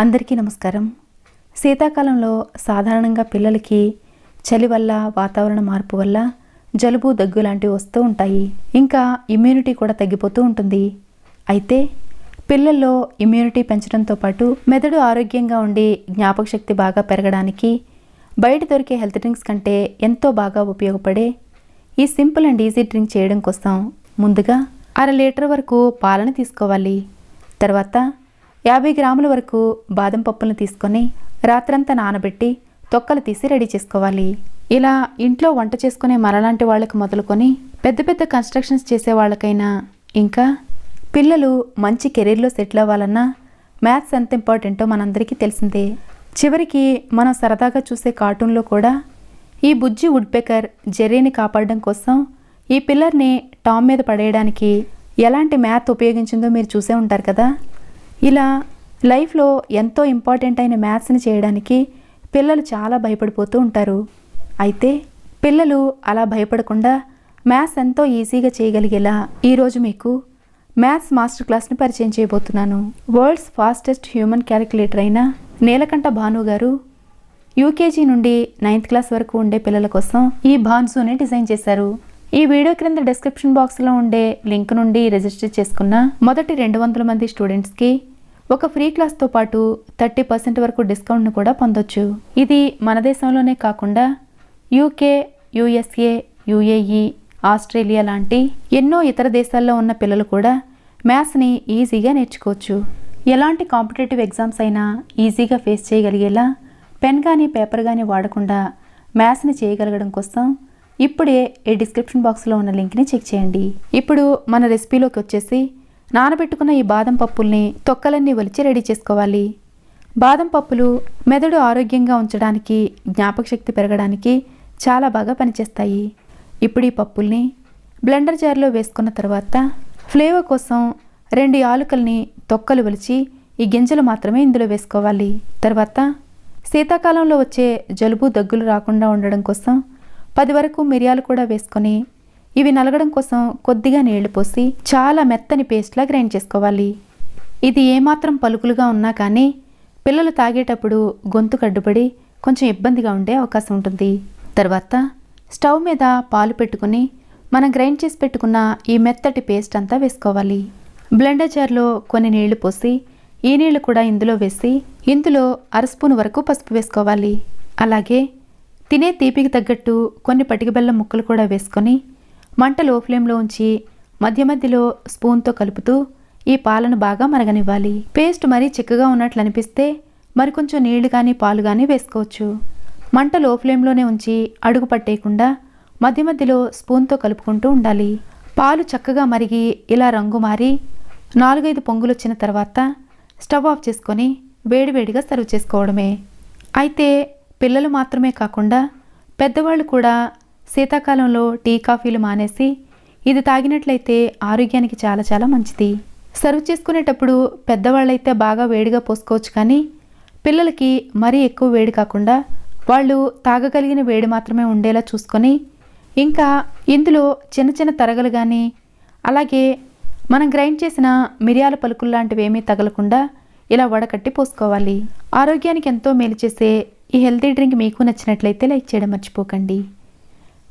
అందరికీ నమస్కారం. శీతాకాలంలో సాధారణంగా పిల్లలకి చలి వల్ల వాతావరణ మార్పు వల్ల జలుబు దగ్గు లాంటివి వస్తూ ఉంటాయి. ఇంకా ఇమ్యూనిటీ కూడా తగ్గిపోతూ ఉంటుంది. అయితే పిల్లల్లో ఇమ్యూనిటీ పెంచడంతో పాటు మెదడు ఆరోగ్యంగా ఉండి జ్ఞాపక శక్తి బాగా పెరగడానికి బయట దొరికే హెల్త్ డ్రింక్స్ కంటే ఎంతో బాగా ఉపయోగపడే ఈ సింపుల్ అండ్ ఈజీ డ్రింక్ చేయడం కోసం ముందుగా అర లీటర్ వరకు పాలను తీసుకోవాలి. తర్వాత యాభై గ్రాముల వరకు బాదం పప్పులను తీసుకొని రాత్రంతా నానబెట్టి తొక్కలు తీసి రెడీ చేసుకోవాలి. ఇలా ఇంట్లో వంట చేసుకునే మరలాంటి వాళ్ళకి మొదలుకొని పెద్ద పెద్ద కన్స్ట్రక్షన్స్ చేసే వాళ్ళకైనా ఇంకా పిల్లలు మంచి కెరీర్లో సెటిల్ అవ్వాలన్నా మ్యాథ్స్ ఎంత ఇంపార్టెంటో మనందరికీ తెలిసిందే. చివరికి మనం సరదాగా చూసే కార్టూన్లో కూడా ఈ బుజ్జి వుడ్పెకర్ జెర్రీని కాపాడడం కోసం ఈ పిల్లర్ని టామ్ మీద పడేయడానికి ఎలాంటి మ్యాథ్ ఉపయోగించిందో మీరు చూసే ఉంటారు కదా. ఇలా లైఫ్లో ఎంతో ఇంపార్టెంట్ అయిన మ్యాథ్స్ని చేయడానికి పిల్లలు చాలా భయపడిపోతూ ఉంటారు. అయితే పిల్లలు అలా భయపడకుండా మ్యాథ్స్ ఎంతో ఈజీగా చేయగలిగేలా ఈరోజు మీకు మ్యాథ్స్ మాస్టర్ క్లాస్ని పరిచయం చేయబోతున్నాను. వరల్డ్స్ ఫాస్టెస్ట్ హ్యూమన్ క్యాలిక్యులేటర్ అయిన నీలకంఠ భాను గారు యూకేజీ నుండి నైన్త్ క్లాస్ వరకు ఉండే పిల్లల కోసం ఈ బాన్సుని డిజైన్ చేశారు. ఈ వీడియో క్రింద డిస్క్రిప్షన్ బాక్స్లో ఉండే లింక్ నుండి రిజిస్టర్ చేసుకున్న మొదటి రెండు వందల మంది స్టూడెంట్స్కి ఒక ఫ్రీ క్లాస్తో పాటు థర్టీ పర్సెంట్ వరకు డిస్కౌంట్ను కూడా పొందొచ్చు. ఇది మన దేశంలోనే కాకుండా యూకే యూఎస్ఏ యుఏఈ ఆస్ట్రేలియా లాంటి ఎన్నో ఇతర దేశాల్లో ఉన్న పిల్లలు కూడా మ్యాథ్స్ని ఈజీగా నేర్చుకోవచ్చు. ఎలాంటి కాంపిటేటివ్ ఎగ్జామ్స్ అయినా ఈజీగా ఫేస్ చేయగలిగేలా పెన్ కానీ పేపర్ కానీ వాడకుండా మ్యాథ్స్ని చేయగలగడం కోసం ఇప్పుడే ఈ డిస్క్రిప్షన్ బాక్స్లో ఉన్న లింక్ని చెక్ చేయండి. ఇప్పుడు మన రెసిపీలోకి వచ్చేసి నానబెట్టుకున్న ఈ బాదం పప్పుల్ని తొక్కలన్నీ ఒలిచి రెడీ చేసుకోవాలి. బాదం పప్పులు మెదడు ఆరోగ్యంగా ఉంచడానికి జ్ఞాపక శక్తి పెరగడానికి చాలా బాగా పనిచేస్తాయి. ఇప్పుడు ఈ పప్పుల్ని బ్లెండర్ జార్లో వేసుకున్న తర్వాత ఫ్లేవర్ కోసం రెండు ఆలుకల్ని తొక్కలు ఒలిచి ఈ గింజలు మాత్రమే ఇందులో వేసుకోవాలి. తర్వాత శీతాకాలంలో వచ్చే జలుబు దగ్గులు రాకుండా ఉండడం కోసం పది వరకు మిరియాలు కూడా వేసుకొని ఇవి నలగడం కోసం కొద్దిగా నీళ్ళు పోసి చాలా మెత్తని పేస్ట్లా గ్రైండ్ చేసుకోవాలి. ఇది ఏమాత్రం పలుకులుగా ఉన్నా కానీ పిల్లలు తాగేటప్పుడు గొంతు కడ్డుపడి కొంచెం ఇబ్బందిగా ఉండే అవకాశం ఉంటుంది. తర్వాత స్టవ్ మీద పాలు పెట్టుకుని మనం గ్రైండ్ చేసి పెట్టుకున్న ఈ మెత్తటి పేస్ట్ అంతా వేసుకోవాలి. బ్లెండర్ జార్లో కొన్ని నీళ్ళు పోసి ఈ నీళ్ళు కూడా ఇందులో వేసి ఇందులో అర స్పూన్ వరకు పసుపు వేసుకోవాలి. అలాగే తినే తీపికి తగ్గట్టు కొన్ని పటిక బెల్లం ముక్కలు కూడా వేసుకొని మంట లో ఫ్లేమ్లో ఉంచి మధ్య మధ్యలో స్పూన్తో కలుపుతూ ఈ పాలను బాగా మరగనివ్వాలి. పేస్ట్ మరీ చిక్కగా ఉన్నట్లు అనిపిస్తే మరికొంచెం నీళ్ళు కానీ పాలు కానీ వేసుకోవచ్చు. మంట లో ఫ్లేమ్లోనే ఉంచి అడుగు పట్టేయకుండా మధ్య మధ్యలో స్పూన్తో కలుపుకుంటూ ఉండాలి. పాలు చక్కగా మరిగి ఇలా రంగు మారి నాలుగైదు పొంగులు వచ్చిన తర్వాత స్టవ్ ఆఫ్ చేసుకొని వేడివేడిగా సర్వ్ చేసుకోవడమే. అయితే పిల్లలు మాత్రమే కాకుండా పెద్దవాళ్ళు కూడా శీతాకాలంలో టీ కాఫీలు మానేసి ఇది తాగినట్లయితే ఆరోగ్యానికి చాలా చాలా మంచిది. సర్వ్ చేసుకునేటప్పుడు పెద్దవాళ్ళైతే బాగా వేడిగా పోసుకోవచ్చు కానీ పిల్లలకి మరీ ఎక్కువ వేడి కాకుండా వాళ్ళు తాగగలిగిన వేడి మాత్రమే ఉండేలా చూసుకొని ఇంకా ఇందులో చిన్న చిన్న తరగలు కానీ అలాగే మనం గ్రైండ్ చేసిన మిరియాల పలుకులు లాంటివి ఏమీ తగలకుండా ఇలా వడకట్టి పోసుకోవాలి. ఆరోగ్యానికి ఎంతో మేలు చేసే ఈ హెల్తీ డ్రింక్ మీకు నచ్చినట్లయితే లైక్ చేయడం మర్చిపోకండి.